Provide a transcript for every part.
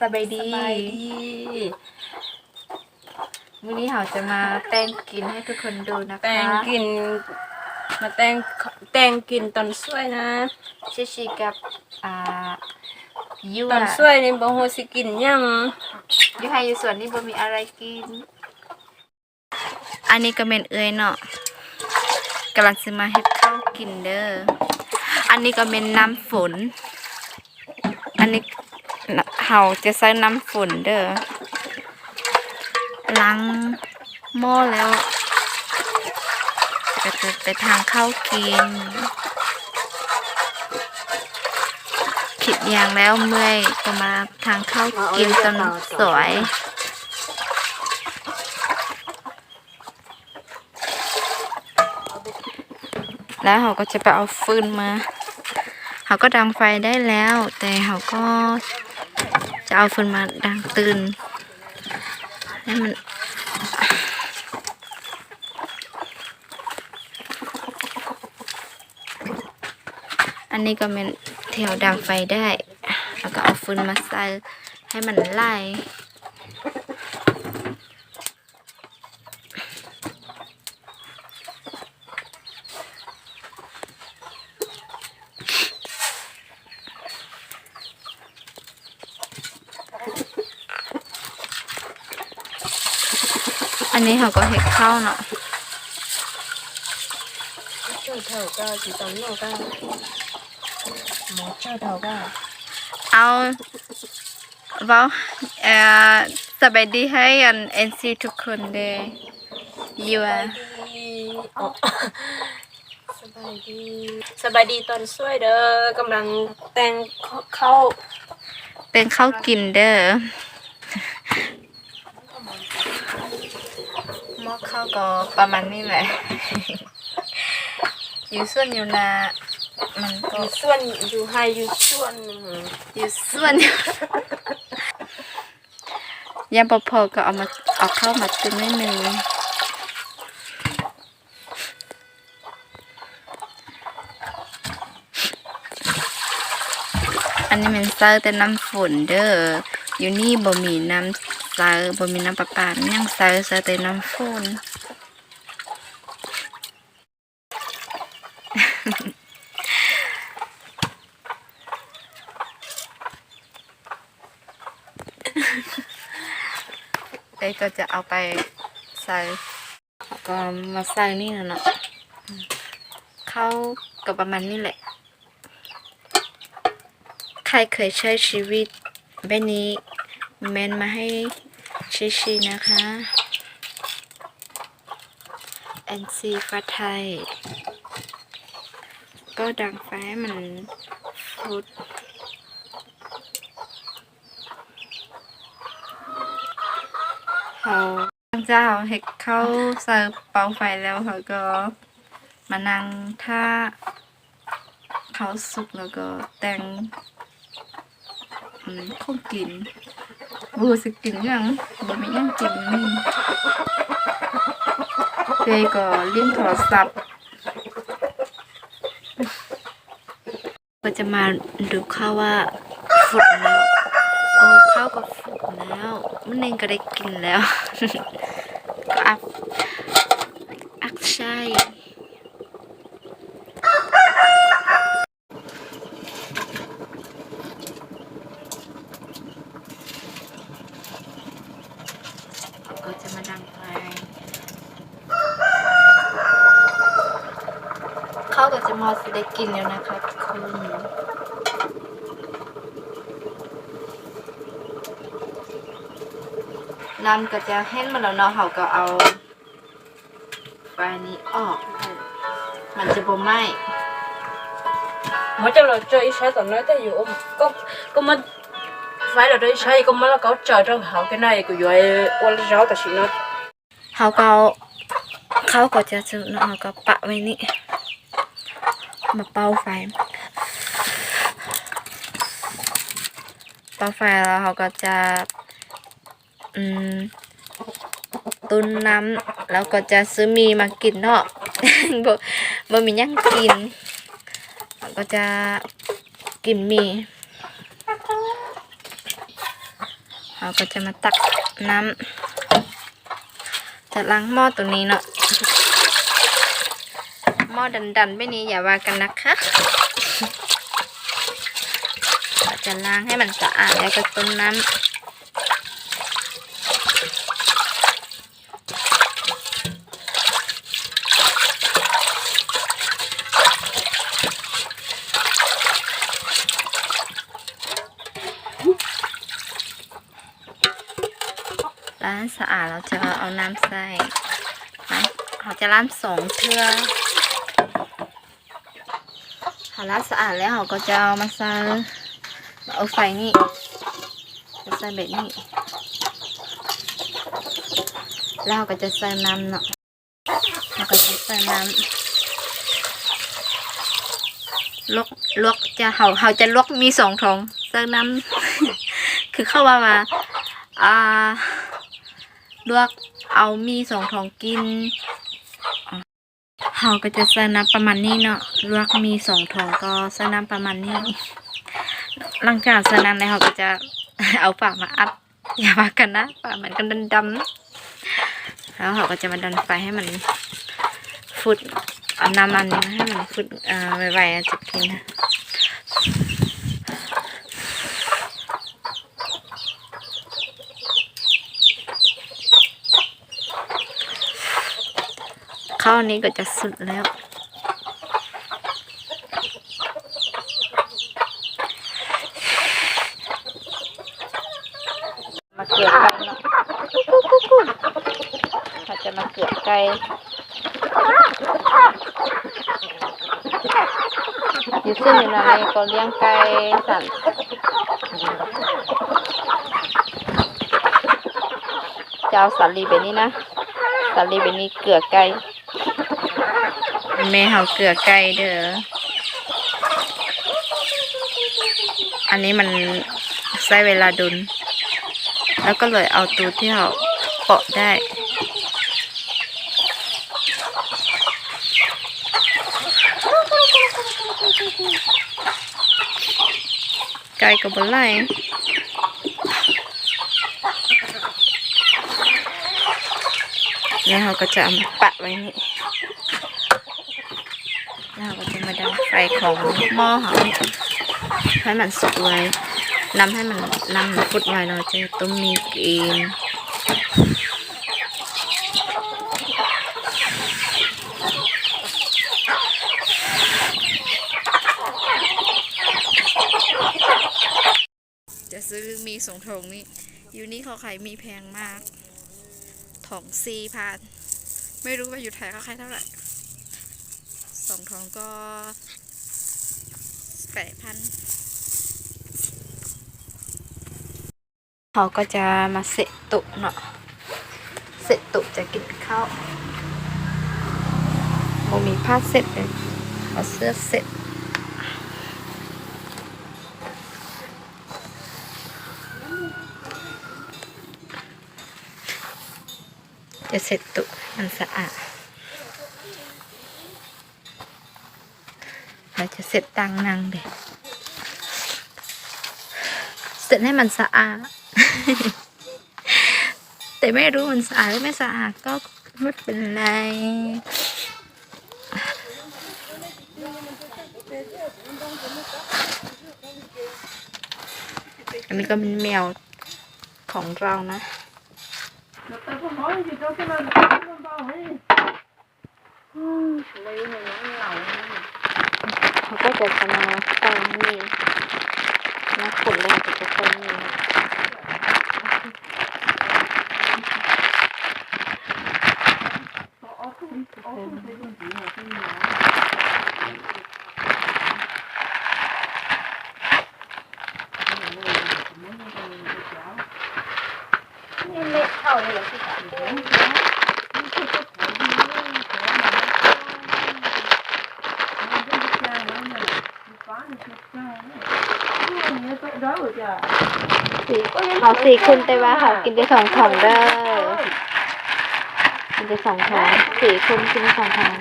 สบายดี สบายดี วันนี้เราจะมาแต่งกินให้ทุกคนดูนะคะ แต่งกิน มาแต่งแต่งกินตอนสวยนะชิชิกับ อ่ายูตอนอะสวยนี่บ่ฮู้สิกินหยังยูไฮอยู่ส่วนนี้บ่มีอะไรกิน อันนี้ก็เป็นเอ้ยเนาะกำลังจะมาเฮ็ดข้าวกินเด้อ อันนี้ก็เป็นน้ำฝน อันนี้ เราจะใส่น้ำฝนเด้อล้างหม้อแล้วก็จะไปทางข้าวกินผิดอย่างแล้วเมื่อยก็มาทางข้าวกินจนสวยแล้วเขาก็จะไปเอาฟืนมา เขาก็ดังไฟได้แล้ว แต่เขาก็ เอาฟืนมาดังตื่นให้มันอันนี้ก็เป็นแถวดังไฟได้ แล้วก็เอาฟืนมาใส่ให้มันไล่ อันนี้เขาก็เห็ดข้าวเนาะเจ้าเท่าก็สิตอนโลก็หมอเจ้าเท่าก็เอาเว้าเอ่อสบายดีให้อันเอ็นซีทุกคนเลยอยู่อะดีอ๋อสบายดีสบายดีตอนสวยเด้อกำลังแต่งเข้าวเป็นข้าวกินเด้อห ม้อข้าวก็ประมาณนี้แหละ อยู่ส่วนอยู่นามันอก็ยู่ส่วนอยู่ให้อยู่ส่วนอยู่ส่วนยังพอพอก็เอามาเอาเข้าวมาตึงนิดนึงอันนี้มันเซอร์แต่น้ำฝนเด้ออยู่นี่บ่มีน้ำ เซอบ่มีน้ำประปายังเซอเซอแต่น้ำฝนเอ้ก็จะเอาไปใส่แล้วก็มาใส่นี่นะเนาะเข้ากับประมาณนี้แหละ ใครเคยใช้ชีวิตแบบนี้เมนมาให้ ชิชินะคะแอนซีฟ้าไทย ก็ดังไฟให้มันฟุดเขาหลังจากเขาเห็ดเข้าใส่เตาไฟแล้วเขาก็มานั่งถ้าเขาสุกแล้วก็แต่งอืมข้าวกิน บูสิกินยังบ่มียังกิงนี่เจก็เลี้ยงโทรศัพท์ก็จะมาดูข้าวว่าฝุดแล้วโอ้ข้าวก็ฝุดแล้วมันเองก็ได้กินแล้ว ก็อักอักใช่ก็จะมาดังไฟข้าวก็จะมาสิ ได้กินแล้วนะคะทุกคนน้ำก็จะแห้งมาแล้วเนาะเขาก็เอาไฟนี้ออก มันจะบ่ไหม้หมอเจ้าเราเจออีใช้ตอนนั้นแต่อยู่อมก็ก็มาไฟเราได้ใช้ก็มาแล้วก็เจอเจ้าเขา cái này của tôi ôn rau tại chị nó เขาก็เอาเขาก็จะซื้อเนาะเขาก็ปะไว้นี่ มาเป่าไฟ เป่าไฟแล้วเขาก็จะ อืม ตุนน้ำแล้วก็จะซื้อมีมากินเนาะบ่บ่มียังกินเขาก็จะกินมีเราก็จะมาตักน้ำจะล้างหม้อตรงนี้เนาะ หม้อดันๆไม่นี้อย่าว่ากันนะคะเราจะล้างให้มันสะอาดแล้วก็ต้มน้ำล้างสะอาดเราจะเอาน้ำใส่ เราจะล้างสองเทื่อ พอล้างสะอาดแล้วเราก็จะเอามาใส่เอาไฟนี่จะใส่แบบนี้แล้วเราก็จะใส่น้ำเนาะเราก็จะใส่น้ำลวกลวกจะเขาเขาจะลวกมีสองทองใส่น้ำคือเข้าว่ามาอ่าลวกเอามีสองทองกิน เขาก็จะใส่น้ำประมาณนี้เนาะลวกมีสองทองก็ใส่น้ำประมาณนี้ หลังจากใส่น้ำแล้วเขาก็จะเอาฝากมาอัดอย่าว่ากันนะปากมันก็ดำๆแล้วเขาก็จะมาดันไฟให้มันฟุดเอาน้ำมันให้มันฟุดเอ่อไวๆจะกินนะ ข้าวนี้ก็จะสุดแล้ว มาเกลือไก่เนาะเราจะมาเกลือไก่อยู่ซึ่งอยู่ในก็เลี้ยงไก่สันจะเอาสาลีแบบนี้นะสาลีแบบนี้เกลือไก่ แม่เฮาเกลือไก่เด้อ อันนี้มันใช้เวลาดุน แล้วก็เลยเอาตัวที่เราเปาะได้ ไก่กับบนไล่แล้วเราก็จะปะไว้นี่ เราก็จะมาดับไฟของหม้อเขาให้มันสุกไว้นำให้มันนำมันฟุดไว้เราจะต้มมีกินจะซื้อมีสงถงนี่อยู่นี่เขาขายมีแพงมากถองสี่พันไม่รู้ว่าอยู่ไทยเขาขายเท่าไหร่ สองทองก็แปดพันเขาก็จะมาเสะตุเนาะเสะตุจะกินข้าวโมมีผ้าเสร็จเลยเอาเสื้อเสร็จจะเสร็จตุมันสะอาดเรา จะเสร็จตังนางเด็เสร็จให้มันสะอาด แต่ไม่รู้มันสะอาดหรือไม่สะอาดก็ไม่เป็นไรอันนี้ก็เป็นแมวของเรานะเขา ก็จะจะมาใส่นี่นะขนเลยก็จะเป็นี่นะนี่เล็กเท่าเลยเหรอพี่จ๋าสี่ เอาสี่คนแต่ว่าเขากินได้สองถองเด้อกินได้สองถองสี่คนกินได้สองถอง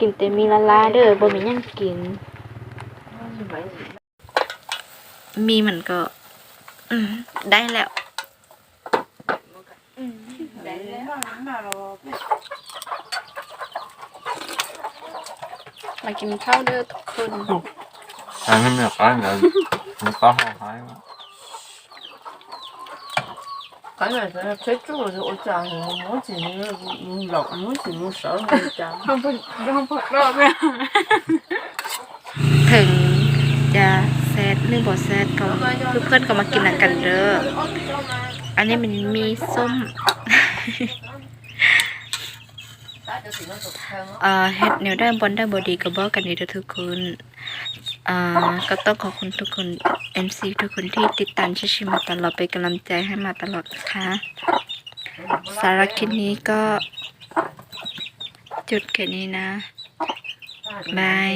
กินแต่มีละลาเด้อบ่มีหยังกิน มีมันก็อืมได้แล้ว มากินข้าวเด้อทุกคน Anh em được cái là nó có hao hái quá. cái này phải thấy chú rồi ôi trời muốn gì nữa muốn lọc muốn gì muốn sợ hay trời ถึงจะแซดหรือบ่แซดก็เพื่อนๆก็มากินหนังกันเด้ออันนี้มันมีส้ม เออเฮ็ดแนวได้บอลได้บอดีก็บอกกันดีเด้ทุกคนอ่าก็ต้องขอบคุณทุกคน MC ทุกคนที่ติดตามชิชิมาตลอดเป็นกำลังใจให้มาตลอดนะคะสาระคลิปนี้ก็จุดแค่นี้นะบาย